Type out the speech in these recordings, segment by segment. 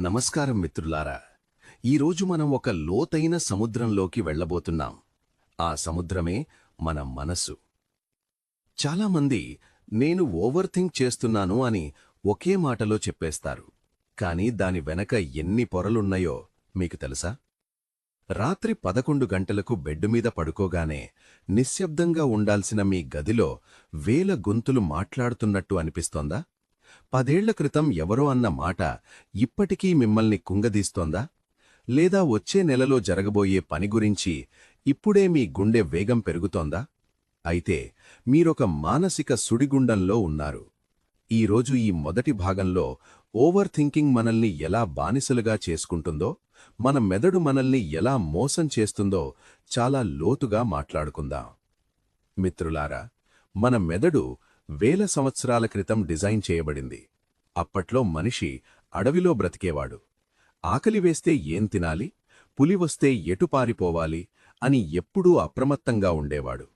నమస్కారం మిత్రులారా. ఈరోజు మనం ఒక లోతైన సముద్రంలోకి వెళ్ళబోతున్నాం. ఆ సముద్రమే మన మనసు. చాలామంది నేను ఓవర్ థింక్ చేస్తున్నాను అని ఒకే మాటలో చెప్పేస్తారు. కాని దాని వెనక ఎన్ని పొరలున్నాయో మీకు తెలుసా? రాత్రి పదకొండు గంటలకు బెడ్డు మీద పడుకోగానే నిశ్శబ్దంగా ఉండాల్సిన మీ గదిలో వేల గొంతులు మాట్లాడుతున్నట్టు అనిపిస్తోందా? పదేళ్ళ క్రితం ఎవరో అన్న మాట ఇప్పటికీ మిమ్మల్ని కుంగదీస్తోందా? లేదా వచ్చే నెలలో జరగబోయే పని గురించి ఇప్పుడే మీ గుండె వేగం పెరుగుతోందా? అయితే మీరొక మానసిక సుడిగుండంలో ఉన్నారు. ఈరోజు ఈ మొదటి భాగంలో ఓవర్ థింకింగ్ మనల్ని ఎలా బానిసలుగా చేసుకుంటుందో మన మెదడు మనల్ని ఎలా మోసం చేస్తుందో చాలా లోతుగా మాట్లాడుకుందాం. మిత్రులారా మన మెదడు వేల సంవత్సరాల క్రితం డిజైన్ చేయబడింది. అప్పట్లో మనిషి అడవిలో బ్రతికేవాడు. ఆకలి వేస్తే ఏం తినాలి? పులి వస్తే ఎటు పారిపోవాలి? అని ఎప్పుడూ అప్రమత్తంగా ఉండేవాడు.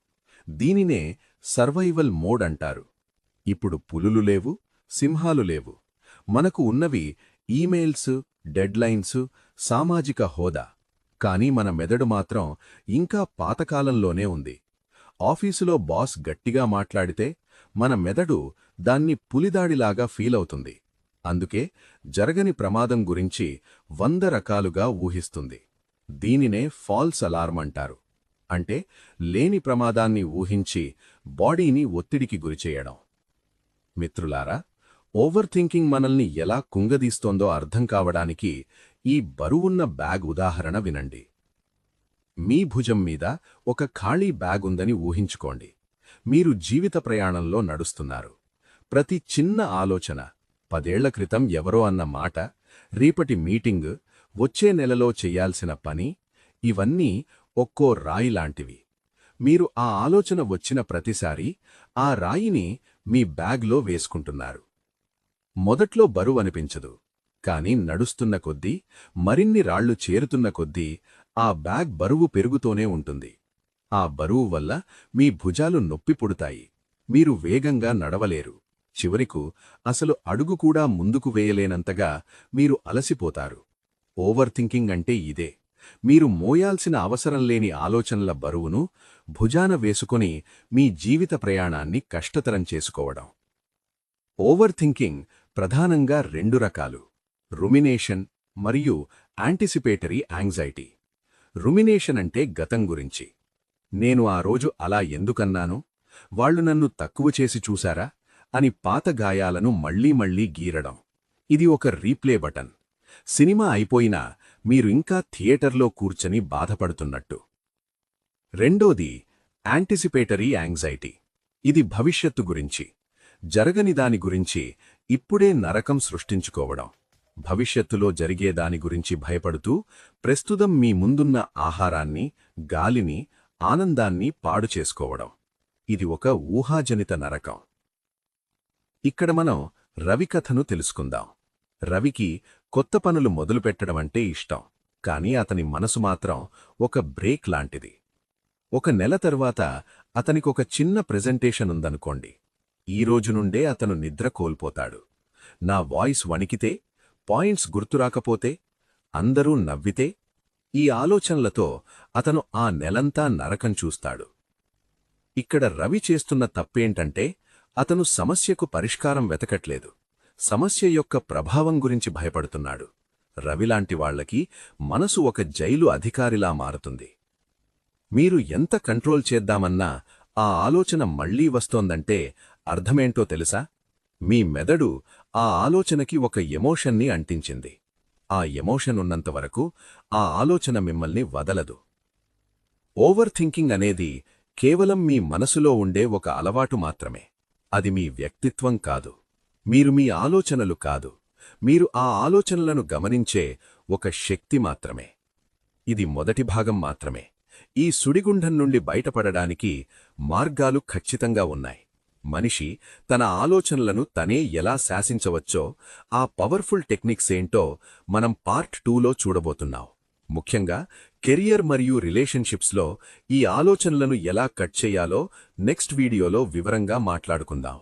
దీనినే సర్వైవల్ మోడ్ అంటారు. ఇప్పుడు పులులు లేవు సింహాలు లేవు. మనకు ఉన్నవి ఈమెయిల్స్ డెడ్లైన్స్ సామాజిక హోదా. కానీ మన మెదడు మాత్రం ఇంకా పాతకాలంలోనే ఉంది. ఆఫీసులో బాస్ గట్టిగా మాట్లాడితే మన మెదడు దాన్ని పులిదాడిలాగా ఫీలవుతుంది. అందుకే జరగని ప్రమాదం గురించి వంద రకాలుగా ఊహిస్తుంది. దీనినే ఫాల్స్ అలార్మ్ అంటారు. అంటే లేని ప్రమాదాన్ని ఊహించి బాడీని ఒత్తిడికి గురిచేయడం మిత్రులారా ఓవర్ థింకింగ్ మనల్ని ఎలా కుంగదీస్తోందో అర్థం కావడానికి ఈ బరువున్న బ్యాగ్ ఉదాహరణ వినండి. మీ భుజం మీద ఒక ఖాళీ బ్యాగ్ ఉందని ఊహించుకోండి. మీరు జీవిత ప్రయాణంలో నడుస్తున్నారు. ప్రతి చిన్న ఆలోచన పదేళ్ళ క్రితం ఎవరో అన్న మాట రేపటి మీటింగ్ వచ్చే నెలలో చెయ్యాల్సిన పని ఇవన్నీ ఒక్కో రాయి లాంటివి. మీరు ఆ ఆలోచన వచ్చిన ప్రతిసారి ఆ రాయిని మీ బ్యాగ్లో వేసుకుంటున్నారు. మొదట్లో బరువు అనిపించదు కాని నడుస్తున్న కొద్దీ మరిన్ని రాళ్ళు చేరుతున్న కొద్దీ ఆ బ్యాగ్ బరువు పెరుగుతూనే ఉంటుంది. ఆ బరువు వల్ల మీ భుజాలు నొప్పి పుడతాయి. మీరు వేగంగా నడవలేరు. చివరికు అసలు అడుగు కూడా ముందుకు వేయలేనంతగా మీరు అలసిపోతారు. ఓవర్ థింకింగ్ అంటే ఇదే. మీరు మోయాల్సిన అవసరం లేని ఆలోచనల బరువును భుజాన వేసుకొని మీ జీవిత ప్రయాణాన్ని కష్టతరం చేసుకోవడం. ఓవర్ థింకింగ్ ప్రధానంగా రెండు రకాలు. రుమినేషన్ మరియు యాంటిసిపేటరీ యాంగ్జైటీ. రుమినేషన్ అంటే గతం గురించి. నేను ఆ రోజు అలా ఎందుకన్నాను? వాళ్ళు నన్ను తక్కువ చేసి చూశారా? అని పాత గాయాలను మళ్ళీ మళ్ళీ గీరడం. ఇది ఒక రీప్లే బటన్. సినిమా అయిపోయినా మీరు ఇంకా థియేటర్లో కూర్చని బాధపడుతున్నట్టు. రెండోది యాంటిసిపేటరీ యాంగ్జైటీ ఇది భవిష్యత్తు గురించి. జరగని దాని గురించి ఇప్పుడే నరకం సృష్టించుకోవడం. భవిష్యత్తులో జరిగే దాని గురించి భయపడుతూ ప్రస్తుతం మీ ముందున్న ఆహారాన్ని గాలిని ఆనందాన్ని పాడు చేసుకోవడం. ఇది ఒక ఊహాజనిత నరకం. ఇక్కడ మనం రవి కథను తెలుసుకుందాం. రవికి కొత్త పనులు మొదలుపెట్టడమంటే ఇష్టం. కాని అతని మనసు మాత్రం ఒక బ్రేక్ లాంటిది. ఒక నెల తరువాత అతనికొక చిన్న ప్రెజెంటేషన్ ఉందనుకోండి. ఈ రోజు నుండే అతను నిద్ర కోల్పోతాడు. నా వాయిస్ వణికితే పాయింట్స్ గుర్తురాకపోతే అందరూ నవ్వితే ఈ ఆలోచనలతో అతను ఆ నెలంతా నరకం చూస్తాడు. ఇక్కడ రవి చేస్తున్న తప్పేంటంటే అతను సమస్యకు పరిష్కారం వెతకట్లేదు. సమస్య యొక్క ప్రభావం గురించి భయపడుతున్నాడు. రవిలాంటి వాళ్ళకి మనసు ఒక జైలు అధికారిలా మారుతుంది. మీరు ఎంత కంట్రోల్ చేద్దామన్నా ఆ ఆలోచన మళ్ళీ వస్తోందంటే అర్థమేంటో తెలుసా? మీ మెదడు ఆ ఆలోచనకి ఒక ఎమోషన్ని అంటించింది. ఆ ఎమోషన్ ఉన్నంతవరకు ఆ ఆలోచన మిమ్మల్ని వదలదు. ఓవర్ థింకింగ్ అనేది కేవలం మీ మనసులో ఉండే ఒక అలవాటు మాత్రమే. అది మీ వ్యక్తిత్వం కాదు. మీరు మీ ఆలోచనలు కాదు. మీరు ఆ ఆలోచనలను గమనించే ఒక శక్తి మాత్రమే. ఇది మొదటి భాగం మాత్రమే. ఈ సుడిగుండం నుండి బయటపడడానికి మార్గాలు ఖచ్చితంగా ఉన్నాయి. మనిషి తన ఆలోచనలను తనే ఎలా శాసించవచ్చో ఆ పవర్ఫుల్ టెక్నిక్స్ ఏంటో మనం పార్ట్ టూలో చూడబోతున్నాం. ముఖ్యంగా కెరియర్ మరియు రిలేషన్షిప్స్లో ఈ ఆలోచనలను ఎలా కట్ చేయాలో నెక్స్ట్ వీడియోలో వివరంగా మాట్లాడుకుందాం.